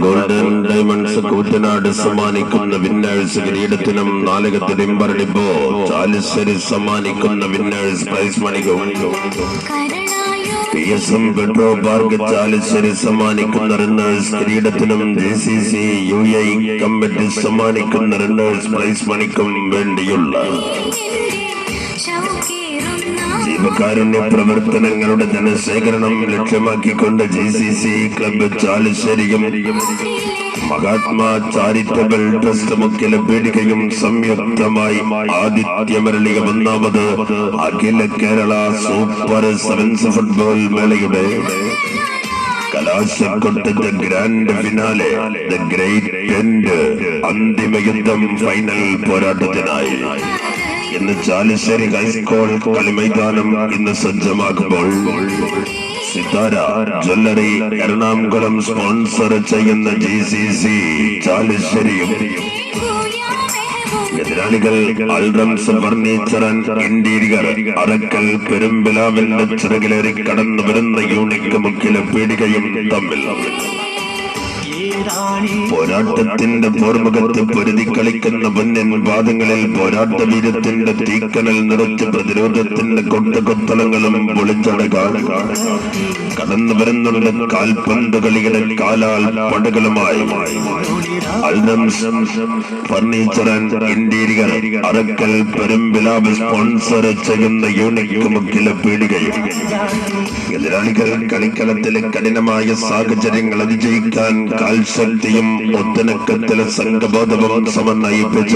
Golden diamonds Koottanad സമ്മാനിക്കുന്ന winners കിരീടത്തിനും നാലകത്തിനും പറഞ്ഞിപ്പോ ചാലിശ്ശേരി സമ്മാനിക്കുന്ന വിന്നേഴ്സ് പ്രൈസ് മണിക്കും. P S M petro park Chalissery സമ്മാനിക്കുന്ന runners കിരീടത്തിനും J C C U A committee സമ്മാനിക്കുന്ന റണ്ണേഴ്സ് പ്രൈസ് മണിക്കും വേണ്ടിയുള്ള ജീവകാരുണ്യ പ്രവർത്തനങ്ങളുടെ ധനശേഖരണം ലക്ഷ്യമാക്കിക്കൊണ്ട് ജി സി സി ക്ലബ്ബ് ചാലിശ്ശേരിയും മഹാത്മാ ചാരിറ്റബിൾ ട്രസ്റ്റ് മുഖ്യ പീഠികയും സംയുക്തമായി ആദിത്യമരളിക ഒന്നാമത് അഖില കേരള സൂപ്പർ സെവൻസ് ഫുട്ബോൾ മേളയുടെ കലാശക്കൊട്ടത്തെ ഗ്രാൻഡ് ഫിനാലെ ദ ഗ്രേറ്റ് അന്തിമ യുദ്ധം ഫൈനൽ പോരാട്ടത്തിനായി. ഇന്ന് ചാലശ്ശേരി ഹൈസ്കൂൾ കളിമൈതാനം ഇന്ന് സജ്ജമാക്കുമ്പോൾ സിതാര ജ്വല്ലറി എറണാകുളം സ്പോൺസർ ചെയ്യുന്ന ജി സി സി ചാലശ്ശേരിയും എതിരാളികൾ അൽറംസ് ഫർണിച്ചർ ഇന്റീരിയർ അറക്കൽ പെരുമ്പിലാവിന്റെ ചിറകിലേറി കടന്നു വരുന്ന യൂണിക്ക് മുഖ്യ പീടികയും തമ്മിൽ. പോരാട്ടത്തിന്റെ പോർമുഖത്ത് പൊരുതി കളിക്കുന്ന പൊന്നൻ പാദങ്ങളിൽ പോരാട്ട വീരത്തിന്റെ തീക്കനൽ നിറച്ച് പ്രതിരോധത്തിന്റെ കൊട്ടകൊത്തളങ്ങളും പൊളിച്ചടകാണ് കടന്നു വരുന്നുണ്ട് കാൽപന്ത് കളിയുടെ കാലാൽ പടകളുമായി. Furniture interior Arakkal Perumpilavu sponsor ചെയ്യുന്ന യൂണിക്ക് മുഖ്യ പീടികയും. എതിരാളികൾ കളിക്കളത്തിലെ കഠിനമായ സാഹചര്യങ്ങൾ അതിജയിക്കാൻ കാൽശക്തിയും ഒത്തനക്കത്തിലെ സംഘബോധവും സമന്വയിപ്പിച്ച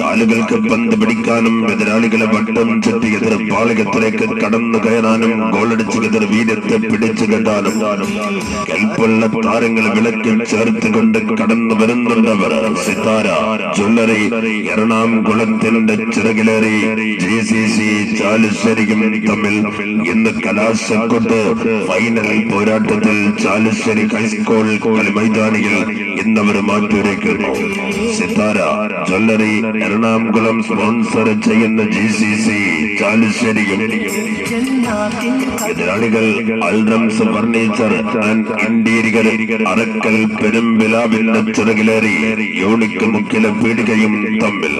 കാലുകൾക്ക് പന്ത് പിടിക്കാനും എതിരാളികളെ വട്ടം ചുറ്റി എതിർ പാളികത്തിലേക്ക് കടന്നു കയറാനും ഗോളടിച്ച് എതിർ വീരത്തെ പിടിച്ചു കെട്ടാനും കൽപ്പുള്ള താരങ്ങൾ വിളക്കിൽ ചേർത്തുകൊണ്ട് കടന്നു വരുന്നുണ്ടവർ. സിതാര ജ്വല്ലറി എറണാകുളത്തിന്റെ ചിറകിലേറി ജെ സി സി ചാലുശ്ശേരിയും തമ്മിൽ ഇന്ന് കലാശക്കൊട്ട് ഫൈനൽ പോരാട്ടത്തിൽ ചാലുശ്ശേരി ഹൈസ്കൂൾ കളി മൈതാനിയിൽ ഇന്നവർ മാറ്റുരയ്ക്കുന്നു സിത്താര ജ്വല്ലറി എറണാകുളം സ്പോൺസർ ചെയ്യുന്ന ജി സി സി ചാലുശ്ശേരിയും എതിരാളികൾ Alrams furniture and interior Arakkal പെരുമ്പിലാവിന്റെ ചിറകിലേറി യൂണിക്ക് മുഖ്യ പീടികയും തമ്മിൽ